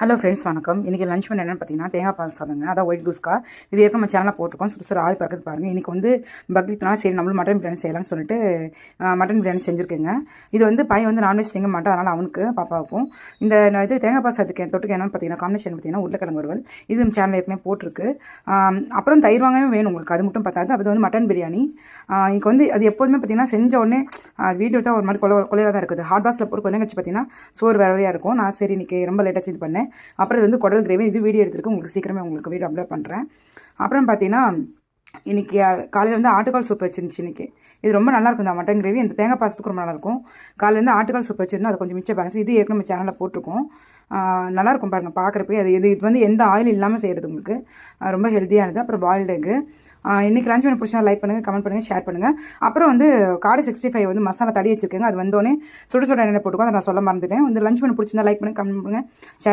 Hello friends வணக்கம். இன்றைக்கி lunch பண்ண என்னென்னு பார்த்தீங்கன்னா தேங்காய் பால் சாதங்க. அதான் ஒயிட் குஸ்கா இது ஏற்கனவே நம்ம சேனலில் போட்டிருக்கோம். சுற்று ஆள் பறக்கிறது பாருங்கள் இன்றைக்கி வந்து பக்ரீத்னால சரி நம்மளும் மட்டன் பிரியாணி செய்யலாம்னு சொல்லிட்டு மட்டன் பிரியாணி செஞ்சுருக்கேங்க. இது வந்து பையன் வந்து நான்வெஜ் செய்ய மாட்டேன். அதனால் அவனுக்கு பாப்பாவுக்கும். இந்த இது தேங்காய் பால் சாதத்துக்கு தொட்டுக்கு என்னென்னு பார்த்தீங்கன்னா காம்பினேஷன் பார்த்தீங்கன்னா உருளைக்கிழங்கு வறுவல். இது நம்ம சேனல் ஏற்கனவே போட்டிருக்கு. அப்புறம் தயிர் வாங்கவே வேணும் உங்களுக்கு. அது மட்டும் பார்த்தாது அது வந்து மட்டன் பிரியாணி இங்கே வந்து அது எப்போதுமே பார்த்தீங்கன்னா செஞ்ச உடனே வீடியோ தான் ஒரு மாதிரி கொலை கொலையாக தான் இருக்குது. ஹாட் பாஸில் போட்டு கொஞ்சம் கழிச்சு பார்த்தீங்கன்னா சோறு வேறையாக இருக்கும். நான் சரி இன்றைக்கி ரொம்ப லேட்டாக இது பண்ணேன். அப்புறம் இது வந்து குடல் கிரேவி இது வீடியோ எடுத்துருக்கு உங்களுக்கு சீக்கிரமே உங்களுக்கு வீடியோ அப்லோட் பண்ணுறேன் அப்புறம் பார்த்தீங்கன்னா இன்றைக்கி காலையில் வந்து ஆட்டுக்கால் சூப் வச்சிருந்துச்சு இன்றைக்கி இது ரொம்ப நல்லாயிருக்கும் இந்த மட்டன் கிரேவி. இந்த தேங்காய் பாசத்துக்கு ரொம்ப நல்லாயிருக்கும் காலையில் வந்து ஆட்டுக்கால் சூப் வச்சிருந்தா அது கொஞ்சம் மிச்சம் பேலன்ஸ் இது ஏற்கனவே சேனலில் போட்டிருக்கோம். நல்லாயிருக்கும் நல்லா இருக்கும் பாருங்கள் பார்க்குறப்பே அது இது இது வந்து எந்த ஆயில் இல்லாமல் செய்கிறது உங்களுக்கு. ரொம்ப ஹெல்த்தியானது அப்புறம் பாயில்டு எக்கு இன்றைக்கி லஞ்ச் பண்ணி பிடிச்சா லைக் பண்ணுங்கள் கமெண்ட் பண்ணுங்கள் ஷேர் பண்ணுங்கள் அப்புறம் வந்து காடு சிக்ஸ்டி ஃபைவ் வந்து மசாலா தடி வச்சிருக்கேங்க. அது வந்தோடனே சுட சுட எண்ணெய் போட்டுக்கோ. அதை நான் சொல்ல மறந்துட்டேன். இந்த லஞ்ச் பண்ணி பிடிச்சிருந்தா லைக் பண்ணுங்கள் கமெண்ட் பண்ணுங்கள் ஷேர்